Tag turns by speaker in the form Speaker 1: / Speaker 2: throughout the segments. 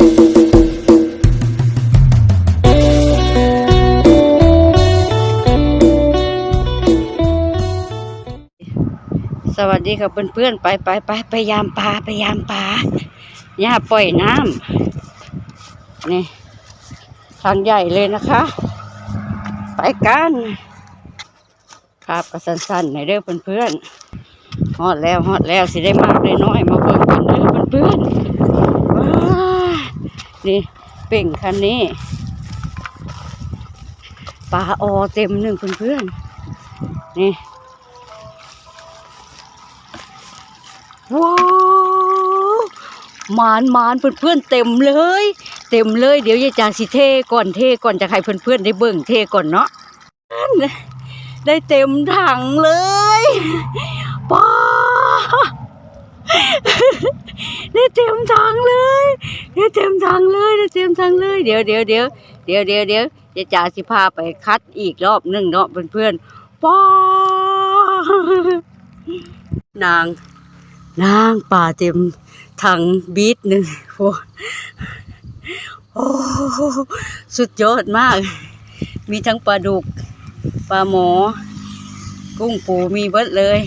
Speaker 1: สวัสดีค่ะเพื่อนๆ ไปไปไปไปยามปลาไปยามปลาย่าปล่อยน้ำนี่ทางใหญ่เลยนะคะ ไปกันครับกระสั้นๆในอยเด้อเพื่อนๆฮอดแล้วฮอดแล้วสิได้มากได้น้อยมาเบิ่งกันเด้อเพื่อนๆว้า เป่งคันนี้ปลาออเต็มหนึ่งเพื่อนๆนี่ว้าวมานมานเพื่อนเพื่อนๆเต็มเลย เต็มเลย เดี๋ยวยายจางสิเทก่อนเทก่อนจะให้เพื่อนเพื่อนๆได้เบิ่งเทก่อนเนาะได้เต็มถังเลยป้า เต็มถังเลยได้เต็มถังเลยได้เต็มถังเลย เดี๋ยวเดี๋ยวเดี๋ยวเดี๋ยวเดี๋ยวเดี๋ยวยายจาสิพาไปคัดอีกรอบหนึ่งเนาะเพื่อนเพื่อนๆป้านาง นางป่าเต็มถังบีทหนึ่งโอ้โอ้สุดยอดมาก มีทั้งปลาดุก ปลาหมอ กุ้งปูมีเบิดเลย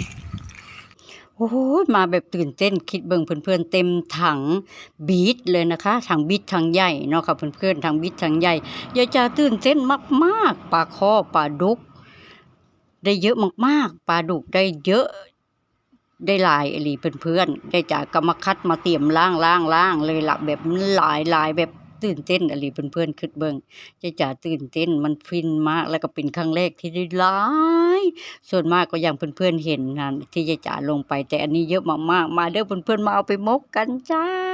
Speaker 1: โอ้โหมาแบบตื่นเต้นคิดเบิ่งเพื่อนๆเต็มถังบีทเลยนะคะถังบีทถังใหญ่เนาะค่ะเพื่อนๆถังบีทถังใหญ่ยายจาตื่นเต้นมากๆปลาคอปลาดุก ได้เยอะมากๆปลาดุกได้เยอะได้หลายอลีเพื่อนๆได้จากกรรมคัดมาเตรียมล่างล่างล่างเลยละแบบหลายหลายแบบ ตื่นเต้นอะไรเพื่อนๆคิดเบิ่งจะจ๋าตื่นเต้นมันฟินมากแล้วก็เป็นครั้งแรกที่ได้หลายส่วนมากก็อย่างเพื่อนๆเห็นนะที่ยายจ๋าลงไป แต่อันนี้เยอะมากๆมาเด้อเพื่อนๆมาเอาไปมกกันจ้า